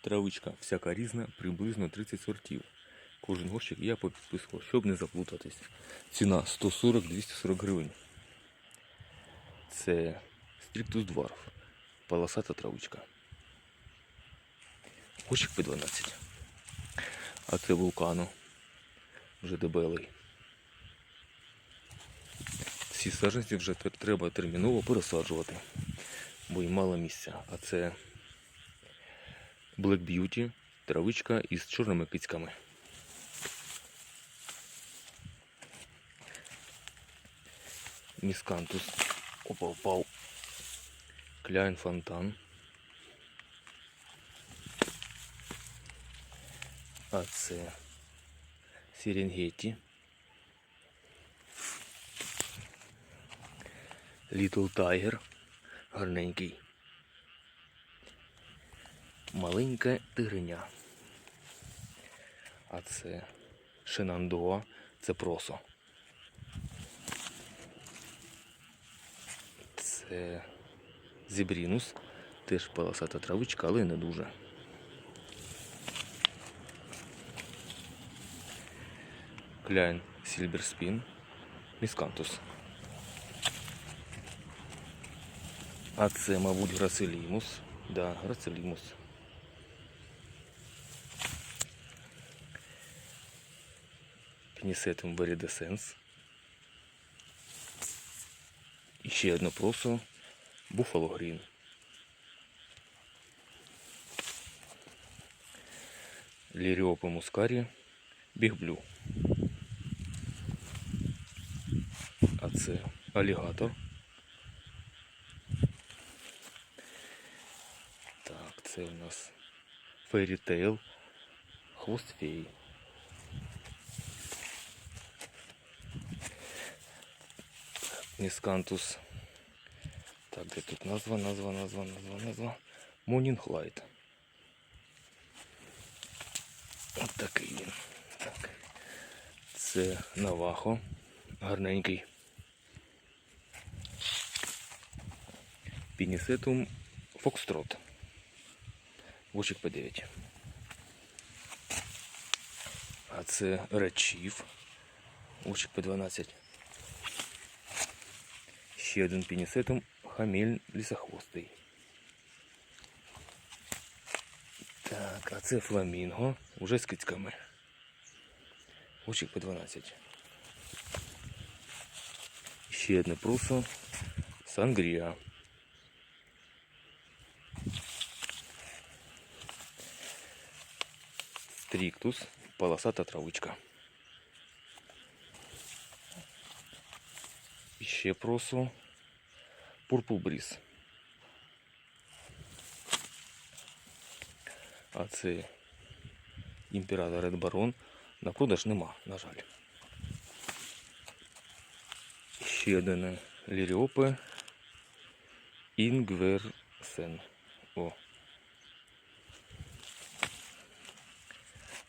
Травичка всяка різна, приблизно 30 сортів. Кожен горщик я попідписував, щоб не заплутатись. Ціна 140-240 гривень. Це Strictus Dwarf. Полосата травичка. Горщик по 12. А це вулкану. Вже дебелий. Ці саджанці вже треба терміново пересаджувати, бо їм мало місця. А це Black Beauty, травичка із чорними кицьками. Міскантус. Опа, впав. Кляйн фонтан. А це Серенгеті. Літл Тайгер. Гарненький. Маленьке тигриня. А це Шенандоа, це просо. Це Зібрінус, теж полосата травичка, але не дуже. Кляйн Сільберспін, Міскантус. А це, мабуть, Грацелімус. Да, Грацелімус. Пінісетум Верідесенс. І ще одне просо Буфало Грін. Ліріопа мускарі Бігблю. А це алігатор. Так, це у нас Fairy Tail, хвост феї. Міскантус. Так, де тут назва, назва, назва, назва, назва. Morning Light. От такий він. Так. Це Навахо. Гарненький. Пінісетум Фокстрот. Вочик по 9. А це Речів. Вочик по 12. Ще один пінісетум Хамель лісохвостий. Так, а це фламінго. Уже з кицьками. Очик по 12. Ще одне прусо. Сангрія. Стріктус. Полосата травичка. Ще просо. Purple Breeze. А це імператор Red Baron. На продаж нема, на жаль. Ще один Ліріопе. Інгверсен. О.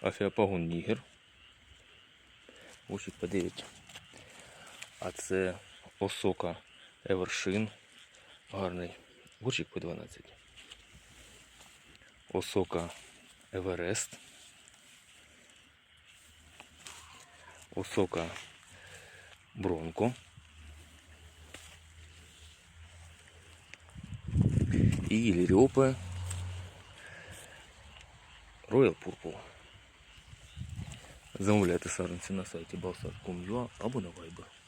Афіапагон Нігер. Очі по 9. А це Осока Евершин. Гарний. Гурчик по 12. Осока Еверест. Осока Бронко. І Ліріопе Royal Purple. Замовляйте саджанці на сайті balsar.com.ua або на Viber.